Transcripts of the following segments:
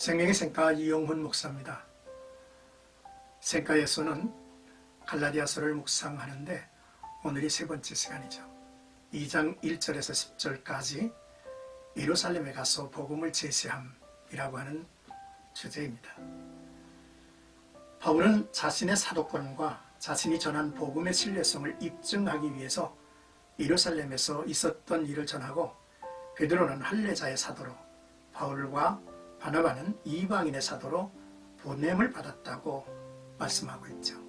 생명의 생가 이용훈 목사입니다. 생가에서는 갈라디아서를 묵상하는데 오늘이 세 번째 시간이죠. 2장 1절에서 10절까지 예루살렘에 가서 복음을 제시함이라고 하는 주제입니다. 바울은 자신의 사도권과 자신이 전한 복음의 신뢰성을 입증하기 위해서 예루살렘에서 있었던 일을 전하고 베드로는 할례자의 사도로 바울과 바나바는 이방인의 사도로 보냄을 받았다고 말씀하고 있죠.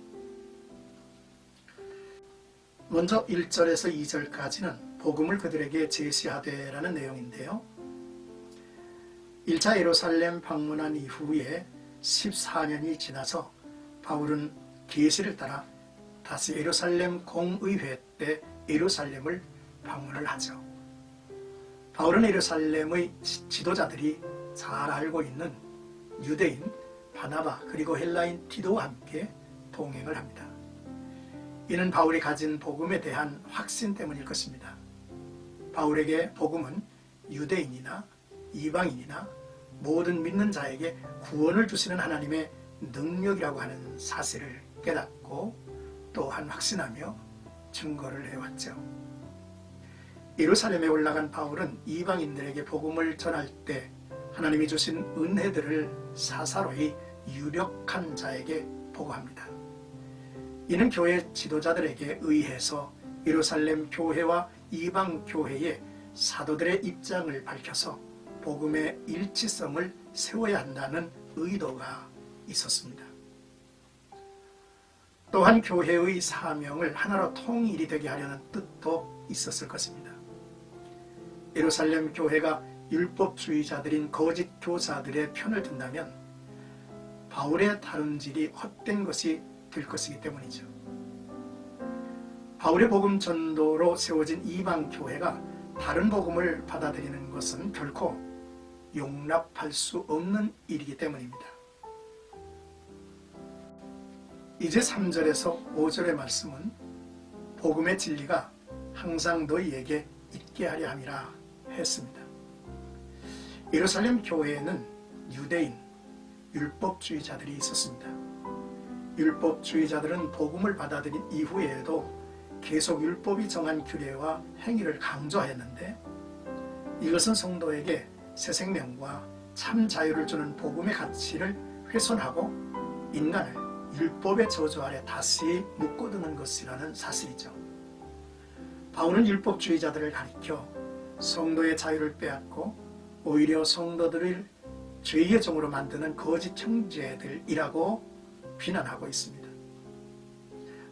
먼저 1절에서 2절까지는 복음을 그들에게 제시하되라는 내용인데요. 1차 예루살렘 방문한 이후에 14년이 지나서 바울은 계시를 따라 다시 예루살렘 공의회 때 예루살렘을 방문을 하죠. 바울은 예루살렘의 지도자들이 잘 알고 있는 유대인 바나바 그리고 헬라인 티도와 함께 동행을 합니다. 이는 바울이 가진 복음에 대한 확신 때문일 것입니다. 바울에게 복음은 유대인이나 이방인이나 모든 믿는 자에게 구원을 주시는 하나님의 능력이라고 하는 사실을 깨닫고 또한 확신하며 증거를 해왔죠. 예루살렘에 올라간 바울은 이방인들에게 복음을 전할 때 하나님이 주신 은혜들을 사사로이 유력한 자에게 보고합니다. 이는 교회 지도자들에게 의해서 예루살렘 교회와 이방 교회의 사도들의 입장을 밝혀서 복음의 일치성을 세워야 한다는 의도가 있었습니다. 또한 교회의 사명을 하나로 통일이 되게 하려는 뜻도 있었을 것입니다. 예루살렘 교회가 율법주의자들인 거짓 교사들의 편을 든다면 바울의 다름질이 헛된 것이 될 것이기 때문이죠. 바울의 복음 전도로 세워진 이방 교회가 다른 복음을 받아들이는 것은 결코 용납할 수 없는 일이기 때문입니다. 이제 3절에서 5절의 말씀은 복음의 진리가 항상 너희에게 있게 하려 함이라 했습니다. 예루살렘 교회에는 유대인, 율법주의자들이 있었습니다. 율법주의자들은 복음을 받아들인 이후에도 계속 율법이 정한 규례와 행위를 강조하였는데 이것은 성도에게 새 생명과 참 자유를 주는 복음의 가치를 훼손하고 인간을 율법의 저주 아래 다시 묶어두는 것이라는 사실이죠. 바울은 율법주의자들을 가리켜 성도의 자유를 빼앗고 오히려 성도들을 죄의 종으로 만드는 거짓 형제들이라고 비난하고 있습니다.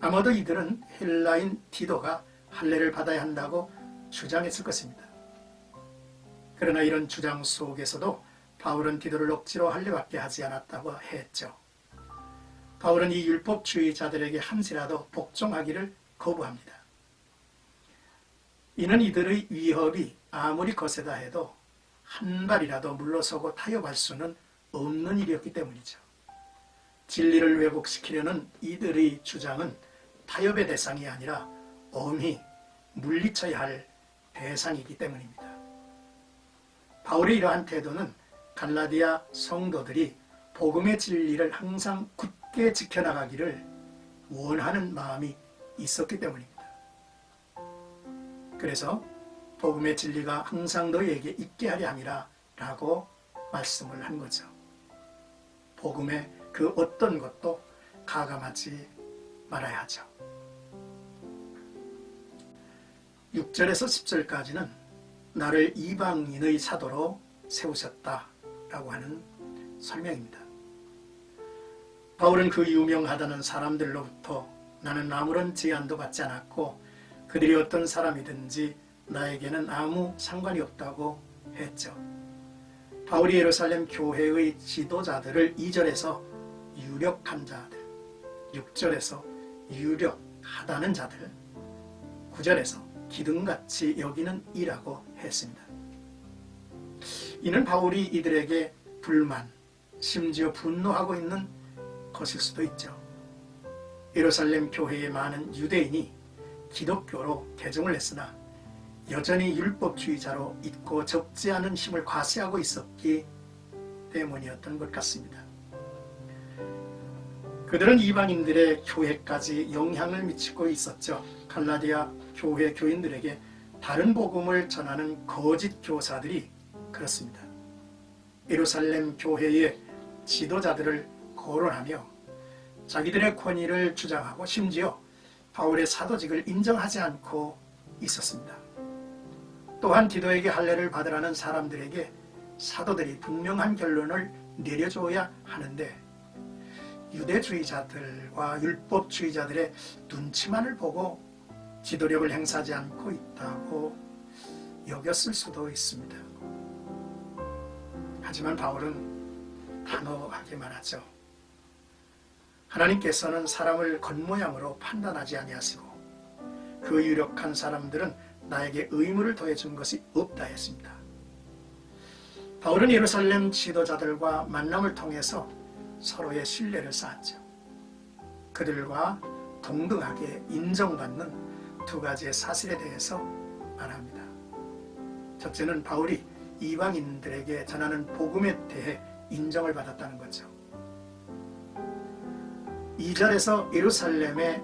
아마도 이들은 헬라인 디도가 할례를 받아야 한다고 주장했을 것입니다. 그러나 이런 주장 속에서도 바울은 디도를 억지로 할례받게 하지 않았다고 했죠. 바울은 이 율법주의자들에게 한시라도 복종하기를 거부합니다. 이는 이들의 위협이 아무리 거세다 해도 한 발이라도 물러서고 타협할 수는 없는 일이었기 때문이죠. 진리를 왜곡시키려는 이들의 주장은 타협의 대상이 아니라 엄히 물리쳐야 할 대상이기 때문입니다. 바울의 이러한 태도는 갈라디아 성도들이 복음의 진리를 항상 굳게 지켜나가기를 원하는 마음이 있었기 때문입니다. 그래서 복음의 진리가 항상 너희에게 있게 하려 함이라 라고 말씀을 한 거죠. 복음의 그 어떤 것도 가감하지 말아야 하죠. 6절에서 10절까지는 나를 이방인의 사도로 세우셨다 라고 하는 설명입니다. 바울은 그 유명하다는 사람들로부터 나는 아무런 제안도 받지 않았고 그들이 어떤 사람이든지 나에게는 아무 상관이 없다고 했죠. 바울이 예루살렘 교회의 지도자들을 2절에서 유력한 자들, 6절에서 유력하다는 자들, 9절에서 기둥같이 여기는 이라고 했습니다. 이는 바울이 이들에게 불만, 심지어 분노하고 있는 것일 수도 있죠. 예루살렘 교회의 많은 유대인이 기독교로 개종을 했으나 여전히 율법주의자로 있고 적지 않은 힘을 과시하고 있었기 때문이었던 것 같습니다. 그들은 이방인들의 교회까지 영향을 미치고 있었죠. 갈라디아 교회 교인들에게 다른 복음을 전하는 거짓 교사들이 그렇습니다. 예루살렘 교회의 지도자들을 거론하며 자기들의 권위를 주장하고 심지어 바울의 사도직을 인정하지 않고 있었습니다. 또한 디도에게 할례를 받으라는 사람들에게 사도들이 분명한 결론을 내려줘야 하는데 유대주의자들과 율법주의자들의 눈치만을 보고 지도력을 행사하지 않고 있다고 여겼을 수도 있습니다. 하지만 바울은 단호하게 말하죠. 하나님께서는 사람을 겉모양으로 판단하지 아니하시고 그 유력한 사람들은 나에게 의무를 더해준 것이 없다 했습니다. 바울은 예루살렘 지도자들과 만남을 통해서 서로의 신뢰를 쌓았죠. 그들과 동등하게 인정받는 두 가지의 사실에 대해서 말합니다. 첫째는 바울이 이방인들에게 전하는 복음에 대해 인정을 받았다는 거죠. 2절에서 예루살렘의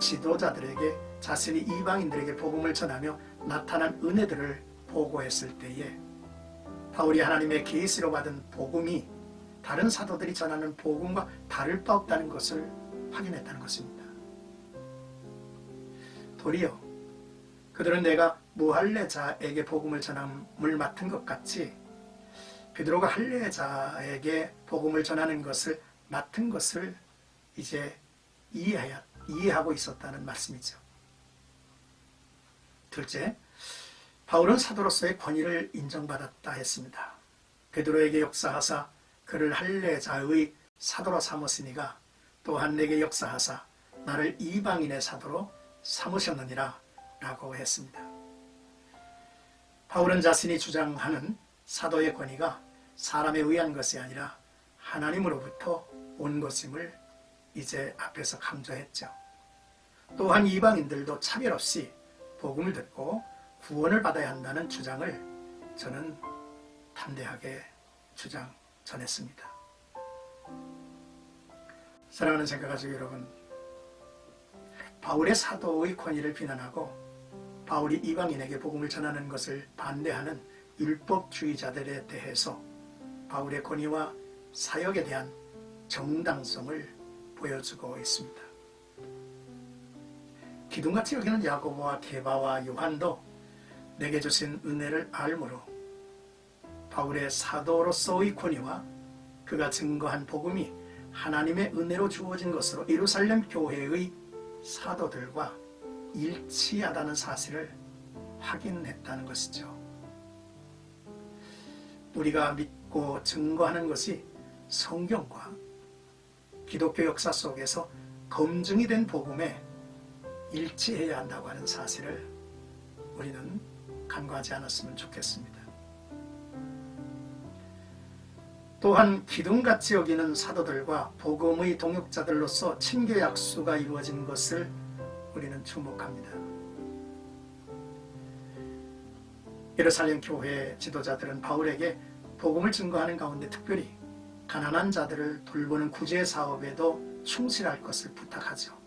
지도자들에게 자신이 이방인들에게 복음을 전하며 나타난 은혜들을 보고했을 때에 바울이 하나님의 계시로 받은 복음이 다른 사도들이 전하는 복음과 다를 바 없다는 것을 확인했다는 것입니다. 도리어 그들은 내가 무할례자에게 복음을 전함을 맡은 것 같이 베드로가 할례자에게 복음을 전하는 것을 맡은 것을 이제 이해하고 있었다는 말씀이죠. 둘째, 바울은 사도로서의 권위를 인정받았다 했습니다. 베드로에게 역사하사 그를 할례자의 사도로 삼으시니가 또한 내게 역사하사 나를 이방인의 사도로 삼으셨느니라 라고 했습니다. 바울은 자신이 주장하는 사도의 권위가 사람에 의한 것이 아니라 하나님으로부터 온 것임을 이제 앞에서 강조했죠. 또한 이방인들도 차별 없이 복음을 듣고 구원을 받아야 한다는 주장을 저는 담대하게 주장 전했습니다. 사랑하는 생각가지고 여러분, 바울의 사도의 권위를 비난하고 바울이 이방인에게 복음을 전하는 것을 반대하는 율법주의자들에 대해서 바울의 권위와 사역에 대한 정당성을 보여주고 있습니다. 기둥같이 여기는 야고보와 게바와 요한도 내게 주신 은혜를 알므로 바울의 사도로서의 권위와 그가 증거한 복음이 하나님의 은혜로 주어진 것으로 예루살렘 교회의 사도들과 일치하다는 사실을 확인했다는 것이죠. 우리가 믿고 증거하는 것이 성경과 기독교 역사 속에서 검증이 된 복음에 일치해야 한다고 하는 사실을 우리는 간과하지 않았으면 좋겠습니다. 또한 기둥같이 여기는 사도들과 복음의 동역자들로서 친교 약수가 이루어진 것을 우리는 주목합니다. 예루살렘 교회 지도자들은 바울에게 복음을 증거하는 가운데 특별히 가난한 자들을 돌보는 구제 사업에도 충실할 것을 부탁하죠.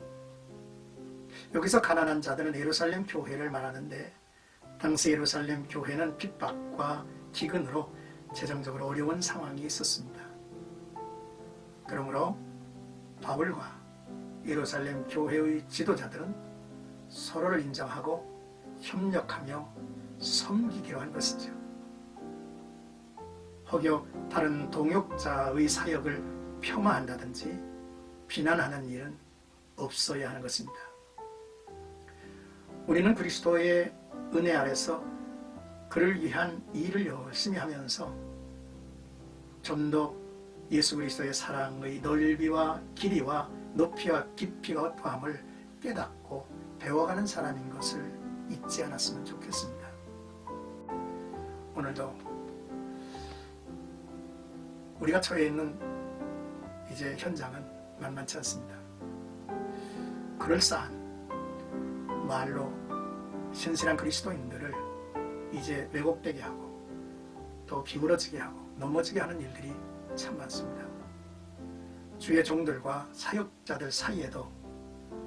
여기서 가난한 자들은 예루살렘 교회를 말하는데 당시 예루살렘 교회는 핍박과 기근으로 재정적으로 어려운 상황이 있었습니다. 그러므로 바울과 예루살렘 교회의 지도자들은 서로를 인정하고 협력하며 섬기기로 한 것이죠. 혹여 다른 동역자의 사역을 폄하한다든지 비난하는 일은 없어야 하는 것입니다. 우리는 그리스도의 은혜 아래서 그를 위한 일을 열심히 하면서 좀 더 예수 그리스도의 사랑의 넓이와 길이와 높이와 깊이와 어떠함을 깨닫고 배워가는 사람인 것을 잊지 않았으면 좋겠습니다. 오늘도 우리가 처해 있는 이제 현장은 만만치 않습니다. 그럴싸한 말로 신실한 그리스도인들을 이제 왜곡되게 하고 또 기울어지게 하고 넘어지게 하는 일들이 참 많습니다. 주의 종들과 사역자들 사이에도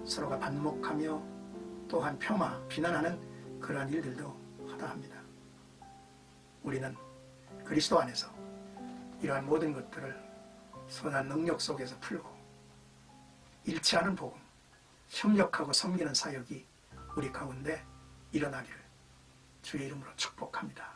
서로가 반목하며 또한 폄하, 비난하는 그러한 일들도 허다합니다. 우리는 그리스도 안에서 이러한 모든 것들을 선한 능력 속에서 풀고 일치하는 복음, 협력하고 섬기는 사역이 우리 가운데 일어나기를 주의 이름으로 축복합니다.